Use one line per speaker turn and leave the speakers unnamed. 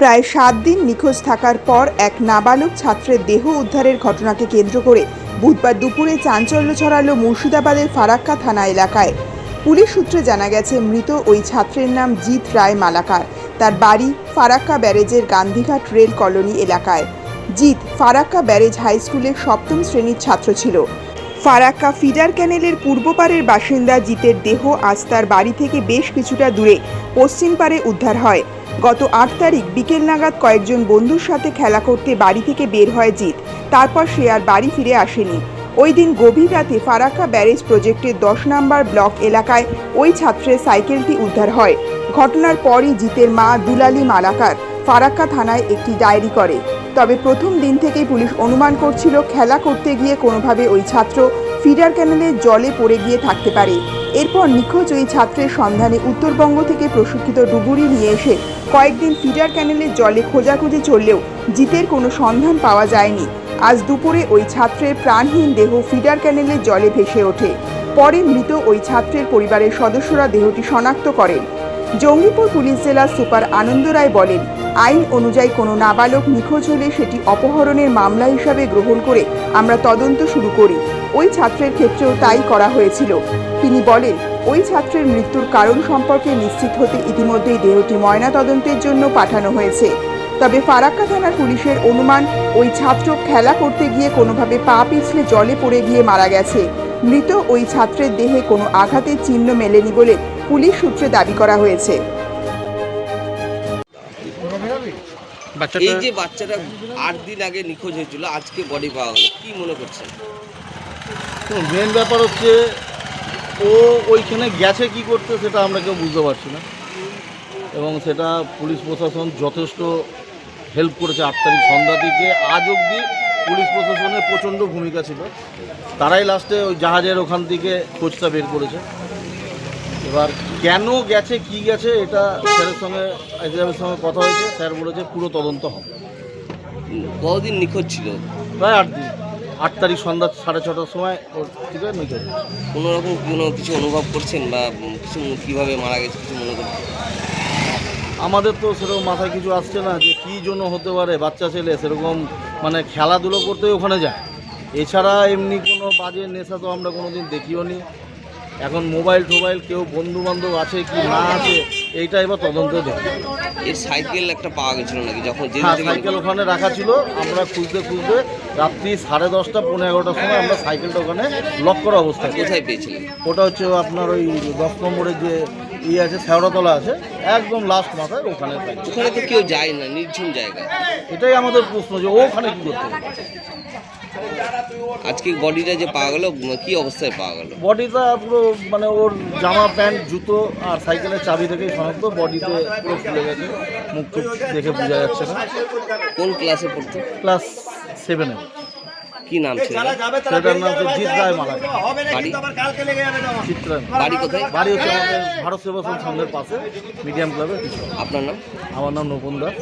প্রায় সাত দিন নিখোঁজ থাকার পর এক নাবালক ছাত্রের দেহ উদ্ধারের ঘটনাকে কেন্দ্র করে বুধবার দুপুরে চাঞ্চল্য ছড়ালো মুর্শিদাবাদের ফারাক্কা থানা এলাকায়। পুলিশ সূত্রে জানা গেছে, মৃত ওই ছাত্রের নাম জিৎ রায় মালাকার। তার বাড়ি ফারাক্কা ব্যারেজের গান্ধীঘাট রেল কলোনি এলাকায়। জিৎ ফারাক্কা ব্যারেজ হাই স্কুলের সপ্তম শ্রেণির ছাত্র ছিল। ফারাক্কা ফিডার ক্যানেলের পূর্ব পারের বাসিন্দা জিতের দেহ আজ তার বাড়ি থেকে বেশ কিছুটা দূরে, পশ্চিম পারে উদ্ধার হয়। গত আট তারিখ বিকেল নাগাদ কয়েকজন বন্ধুর সাথে খেলা করতে বাড়ি থেকে বের হয় জিত তারপর সে আর বাড়ি ফিরে আসেনি। ওই দিন গভীর রাতে ফারাক্কা ব্যারেজ প্রজেক্টের দশ নম্বর ব্লক এলাকায় ওই ছাত্রের সাইকেলটি উদ্ধার হয়। ঘটনার পরই জিতের মা দুলালি মালাকার ফারাক্কা থানায় একটি ডায়েরি করে। তবে প্রথম দিন থেকেই পুলিশ অনুমান করছিল, খেলা করতে গিয়ে কোনোভাবে ওই ছাত্র ফিডার ক্যানেলের জলে পড়ে গিয়ে থাকতে পারে। এরপর নিখোঁজ ওই ছাত্রের সন্ধানে উত্তরবঙ্গ থেকে প্রশিক্ষিত ডুবুরি নিয়ে এসে কয়েকদিন ফিডার ক্যানেলের জলে খোঁজাখুঁজি চললেও জিতের কোনো সন্ধান পাওয়া যায়নি। আজ দুপুরে ওই ছাত্রের প্রাণহীন দেহ ফিডার ক্যানেলের জলে ভেসে ওঠে। পরে মৃত ওই ছাত্রের পরিবারের সদস্যরা দেহটি শনাক্ত করেন। জঙ্গিপুর পুলিশ জেলার সুপার আনন্দ রায় বলেন, আইন অনুযায়ী কোনো নাবালক নিখোঁজ হলে সেটি অপহরণের মামলা হিসাবে গ্রহণ করে আমরা তদন্ত শুরু করি। ওই ছাত্রের ক্ষেত্রেও তাই করা হয়েছিল। তিনি বলেন ওই ছাত্রের মৃত্যুর কারণ সম্পর্কে নিশ্চিত হতে ইতিমধ্যেই দেহটি ময়না তদন্তের জন্য পাঠানো হয়েছে। তবে ফারাক্কা থানার পুলিশের অনুমান ওই ছাত্র খেলা করতে গিয়ে কোনোভাবে পা পিছলে জলে পড়ে গিয়ে মারা গেছে। মৃত ওই ছাত্রের দেহে কোনো আঘাতের চিহ্ন মেলেনি বলে পুলিশ সূত্রে দাবি করা হয়েছে।
এই যে বাচ্চাটা আট দিন আগে নিখোঁজ হয়েছিল আজকে বডি পাওয়া গেল। কি মনে করছেন?
মেন ব্যাপার হচ্ছে ও ওইখানে গেছে কি করতে সেটা আমরা কেউ বুঝতে পারছি না। এবং সেটা পুলিশ প্রশাসন যথেষ্ট হেল্প করেছে আট তারিখ সন্ধ্যা থেকে। আজ অবধি পুলিশ প্রশাসনের প্রচণ্ড ভূমিকা ছিল। তারাই লাস্টে ওই জাহাজের ওখান থেকে খোঁজটা বের করেছে। এবার কেন গেছে কি গেছে এটা স্যারের সঙ্গে এক্সামের সঙ্গে কথা হয়েছে। স্যার বলেছে পুরো তদন্ত হবে।
কতদিন নিখোঁজ ছিল?
প্রায় আট দিন। আট তারিখ সন্ধ্যা সাড়ে ছটার সময় ওর ঠিক আছে হয়েছে।
কোনো রকম কোনো কিছু অনুভব করছেন বা কিছু কীভাবে মারা গেছে কিছু মনে করছেন?
আমাদের তো সেরকম মাথায় কিছু আসছে না যে কী জন্য হতে পারে বাচ্চা ছেলে সেরকম মানে খেলাধুলো করতে ওখানে যায়। এছাড়া এমনি কোনো বাজে নেশা তো আমরা কোনো দিন দেখিও নি। এখন মোবাইল টোবাইল কেউ বন্ধু বান্ধব আছে কি না আছে এইটা এবার তদন্ত দেখি
এর সাইকেল একটা পাওয়া গেছিল নাকি? যখন
হ্যাঁ সাইকেল ওখানে রাখা ছিল আমরা খুঁজতে খুঁজতে রাত্রি সাড়ে দশটা পনেরো এগারোটার সময় আমরা সাইকেলটা ওখানে লক করা অবস্থায়।
কোথায় পেয়েছিলেন
ওটা হচ্ছে আপনার ওই দশ নম্বরের যে ইয়ে আছে শেওড়াতলা আছে একদম লাস্ট মাথায় ওখানে।
ওখানে তো কেউ যায় না নির্ঝুম জায়গা
এটাই আমাদের প্রশ্ন যে ওখানে কি করতে?
আজকে বডিটা যে পাওয়া গেল কি অবস্থায় পাওয়া গেল?
বডিটা পুরো মানে ওর জামা প্যান্ট জুতো আর সাইকেলের চাবি থেকেই শনাক্ত বডিতে পুরো ফুলে গেছে। মুখ দেখে বোঝা যাচ্ছে না।
কোন ক্লাসে পড়তো?
ক্লাস সেভেনে
কি নাম ছিল
সেটার নাম হচ্ছে জিৎ রায় মালা
বাড়ি?
চিত্রায়ণ।
বাড়ি কোথায়?
বাড়ি হচ্ছে আমাদের ভারত সেবাশ্রম সংঘের পাশে মিডিয়াম পিছনে।
আপনার নাম?
আমার নাম নবন দাস।